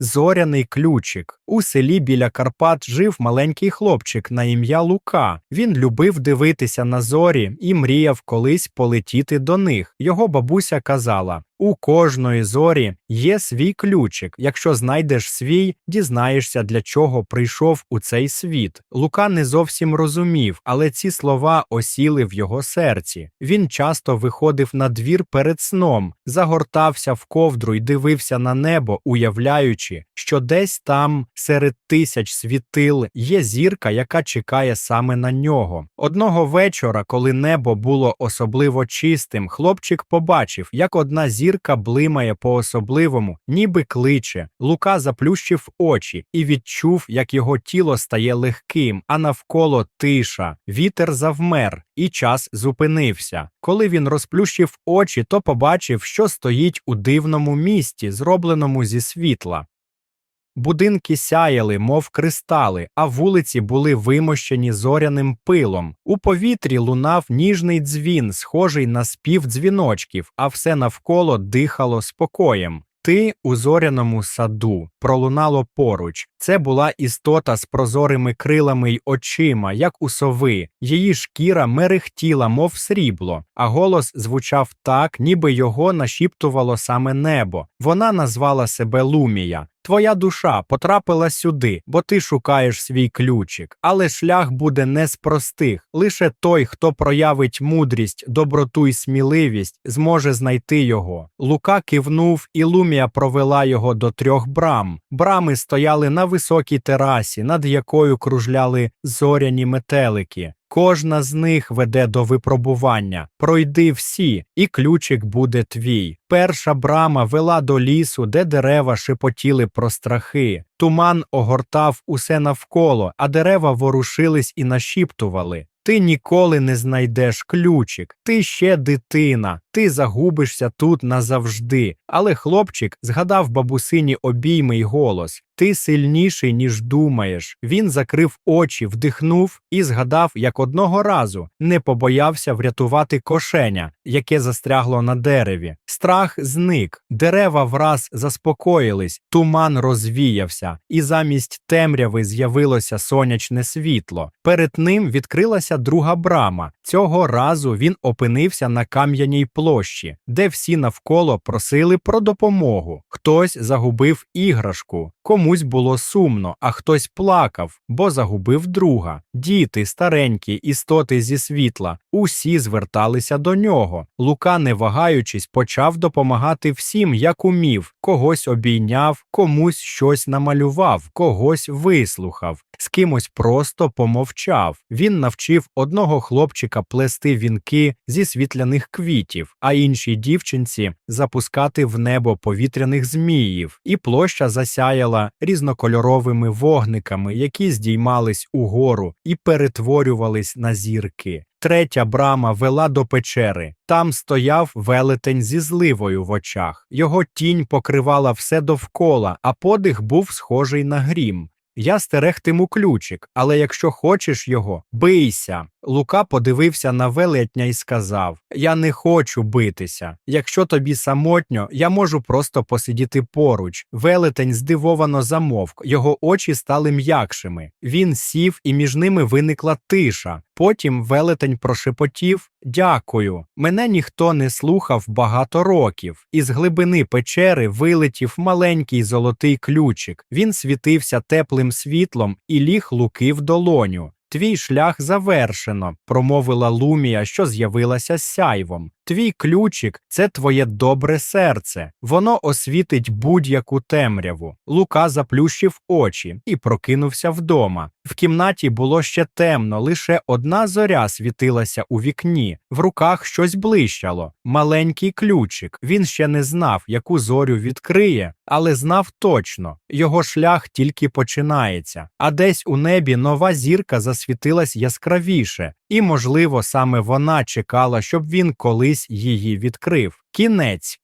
Зоряний ключик. У селі біля Карпат жив маленький хлопчик на ім'я Лука. Він любив дивитися на зорі і мріяв колись полетіти до них. Його бабуся казала: у кожної зорі є свій ключик. Якщо знайдеш свій, дізнаєшся, для чого прийшов у цей світ. Лука не зовсім розумів, але ці слова осіли в його серці. Він часто виходив на двір перед сном, загортався в ковдру й дивився на небо, уявляючи, що десь там, серед тисяч світил, є зірка, яка чекає саме на нього. Одного вечора, коли небо було особливо чистим, хлопчик побачив, як одна зірка блимає по особливому, ніби кличе. Лука заплющив очі і відчув, як його тіло стає легким, а навколо тиша. Вітер завмер, і час зупинився. Коли він розплющив очі, то побачив, що стоїть у дивному місті, зробленому зі світла. Будинки сяяли, мов кристали, а вулиці були вимощені зоряним пилом. У повітрі лунав ніжний дзвін, схожий на спів дзвіночків, а все навколо дихало спокоєм. Ти у зоряному саду пролунало поруч. Це була істота з прозорими крилами й очима, як у сови. Її шкіра мерехтіла, мов срібло, а голос звучав так, ніби його нашіптувало саме небо. Вона назвала себе Лумія. Твоя душа потрапила сюди, бо ти шукаєш свій ключик, але шлях буде не з простих. Лише той, хто проявить мудрість, доброту й сміливість, зможе знайти його. Лука кивнув, і Лумія провела його до трьох брам. Брами стояли на високій терасі, над якою кружляли зоряні метелики. Кожна з них веде до випробування. Пройди всі, і ключик буде твій. Перша брама вела до лісу, де дерева шепотіли про страхи. Туман огортав усе навколо, а дерева ворушились і нашіптували. Ти ніколи не знайдеш ключик, ти ще дитина, ти загубишся тут назавжди. Але хлопчик згадав бабусині обійми й голос. Ти сильніший, ніж думаєш. Він закрив очі, вдихнув і згадав, як одного разу не побоявся врятувати кошеня, яке застрягло на дереві. Страх зник, дерева враз заспокоїлись, туман розвіявся, і замість темряви з'явилося сонячне світло. Перед ним відкрилася друга брама. Цього разу він опинився на кам'яній площі, де всі навколо просили про допомогу. Хтось загубив іграшку, комусь було сумно, а хтось плакав, бо загубив друга. Діти, старенькі, істоти зі світла, усі зверталися до нього. Лука, не вагаючись, почав допомагати всім, як умів. Когось обійняв, комусь щось намалював, когось вислухав, з кимось просто помовчав. Він навчив одного хлопчика плести вінки зі світляних квітів, а іншій дівчинці запускати в небо повітряних зміїв, і площа засяяла різнокольоровими вогниками, які здіймались угору і перетворювались на зірки. Третя брама вела до печери. Там стояв велетень зі зливою в очах. Його тінь покривала все довкола, а подих був схожий на грім. Я стерегтиму ключик, але якщо хочеш його, бийся. Лука подивився на велетня і сказав: Я не хочу битися. Якщо тобі самотньо, я можу просто посидіти поруч. Велетень здивовано замовк, його очі стали м'якшими. Він сів, і між ними виникла тиша. Потім велетень прошепотів Дякую. Мене ніхто не слухав багато років. Із глибини печери вилетів маленький золотий ключик. Він світився теплим світлом і ліг луки в долоню. Твій шлях завершено, промовила Лумія, що з'явилася з сяйвом. Твій ключик це твоє добре серце. Воно освітить будь-яку темряву. Лука заплющив очі і прокинувся вдома. В кімнаті було ще темно, лише одна зоря світилася у вікні. В руках щось блищало. Маленький ключик. Він ще не знав, яку зорю відкриє, але знав точно його шлях тільки починається. А десь у небі нова зірка засвітилась яскравіше, і, можливо, саме вона чекала, щоб він колись її відкрив. Кінець.